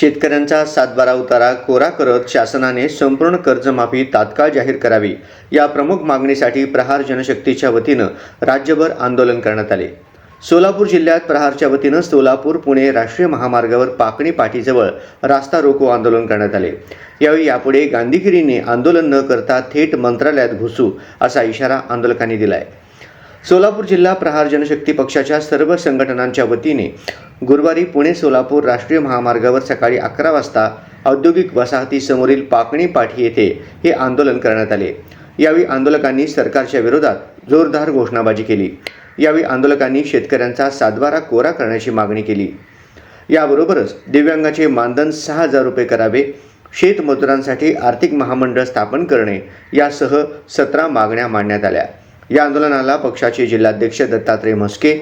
शेतकऱ्यांचा सातबारा उतारा कोरा करत शासनाने संपूर्ण कर्जमाफी तात्काळ जाहीर करावी. या प्रमुख मागणीसाठी प्रहार जनशक्तीच्या वतीनं राज्यभर आंदोलन करण्यात आले. सोलापूर जिल्ह्यात प्रहारच्या वतीनं सोलापूर पुणे राष्ट्रीय महामार्गावर पाकणी पाठीजवळ रास्ता रोको आंदोलन करण्यात आले. यावेळी यापुढे गांधीगिरीने आंदोलन न करता थेट मंत्रालयात घुसू असा इशारा आंदोलकांनी दिलाय. सोलापूर जिल्हा प्रहार जनशक्ती पक्षाच्या सर्व संघटनांच्या वतीने गुरुवारी पुणे सोलापूर राष्ट्रीय महामार्गावर सकाळी अकरा वाजता औद्योगिक वसाहतीसमोरील पाकणी पाठी येथे हे आंदोलन करण्यात आले. यावेळी आंदोलकांनी सरकारच्या विरोधात जोरदार घोषणाबाजी केली. यावेळी आंदोलकांनी शेतकऱ्यांचा सातबारा कोरा करण्याची मागणी केली. याबरोबरच दिव्यांगाचे मानधन सहा हजार रुपये करावे शेतमजुरांसाठी आर्थिक महामंडळ स्थापन करणे यासह सतरा मागण्या मांडण्यात आल्या. या आंदोलनाला पक्षाचे जिल्हाध्यक्ष दत्तात्रय म्हस्के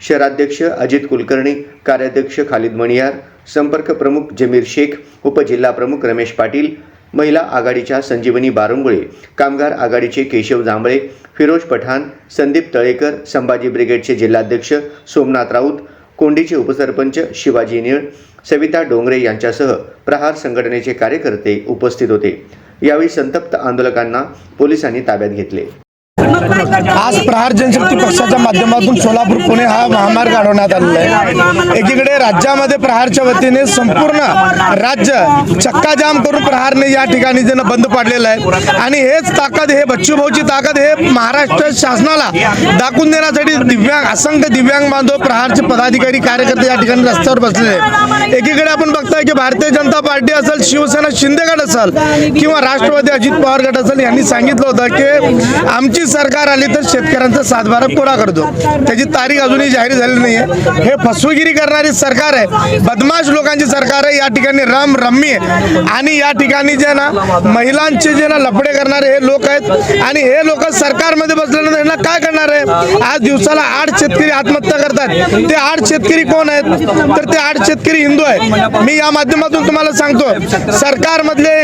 शहराध्यक्ष अजित कुलकर्णी कार्याध्यक्ष खालिद मणियार संपर्क प्रमुख जमीर शेख उपजिल्हा प्रमुख रमेश पाटील महिला आघाडीच्या संजीवनी बारंगुळे कामगार आघाडीचे केशव जांभळे फिरोज पठाण संदीप तळेकर संभाजी ब्रिगेडचे जिल्हाध्यक्ष सोमनाथ राऊत कोंडीचे उपसरपंच शिवाजी निळ सविता डोंगरे यांच्यासह प्रहार संघटनेचे कार्यकर्ते उपस्थित होते. यावेळी संतप्त आंदोलकांना पोलिसांनी ताब्यात घेतले. आज प्रहार जनशक्ती पक्षाच्या माध्यमातून सोलापूर पुणे हा महामार्ग अडवण्यात आलेला आहे. एकीकडे राज्यामध्ये प्रहारच्या वतीने संपूर्ण राज्य चक्काजाम करून प्रहारने या ठिकाणी ज्यांना बंद पाडलेलं आहे. आणि हेच ताकद हे बच्चूभाऊची ताकद हे महाराष्ट्र शासनाला दाखवून देण्यासाठी दिव्यांग असंख्य दिव्यांग बांधव प्रहारचे पदाधिकारी कार्यकर्ते या ठिकाणी रस्त्यावर बसलेले आहेत. एकीकडे आपण बघताय की भारतीय जनता पार्टी असेल शिवसेना शिंदे गट असेल किंवा राष्ट्रवादी अजित पवार गट असेल यांनी सांगितलं होतं की आमची सरकार आली तर शेतकऱ्यांचा सातबारा कोरा करतो. त्याची तारीख अजूनही जाहीर झालेली नाही आहे हे फसवेगिरी करणारी सरकार आहे. बदमाश लोकांची सरकार आहे. या ठिकाणी राम रम्मी आहे. आणि या ठिकाणी जे ना महिलांचे जे ना लफडे करणारे हे लोक आहेत. आणि हे लोक सरकारमध्ये बसल्यानंतर यांना काय करणार आहे? आज दिवसाला आठ शेतकरी आत्महत्या करतात. ते आठ शेतकरी कोण आहेत? तर ते आठ शेतकरी हिंदू आहेत. मी या माध्यमातून तुम्हाला सांगतो. सरकारमधले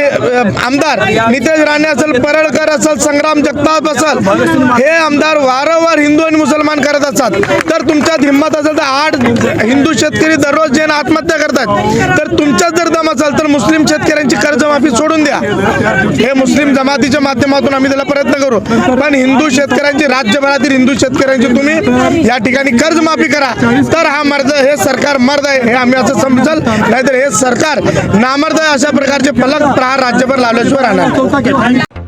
आमदार नितेश राणे असेल परळकर असेल संग्राम जगताप असेल हे आमदार वारंवार हिंदू आणि मुसलमान करत असतात. तर तुमच्यात हिंमत असेल तर आठ हिंदू शेतकरी दररोज जे ना आत्महत्या करतात. तर तुमच्यात जर दम असेल तर मुस्लिम शेतकऱ्यांची कर्जमाफी सोडून द्या. हे मुस्लिम जमातीच्या माध्यमातून आम्ही त्याला प्रयत्न करू. पण हिंदू शेतकऱ्यांची राज्यभरातील हिंदू शेतकऱ्यांची तुम्ही या ठिकाणी कर्जमाफी करा. तर हा मर्द हे सरकार मर्द आहे हे आम्ही असं समजल. नाहीतर हे सरकार नामर्द आहे अशा प्रकारचे फलक प्रहार राज्यभर लावल्याशिवाय राहणार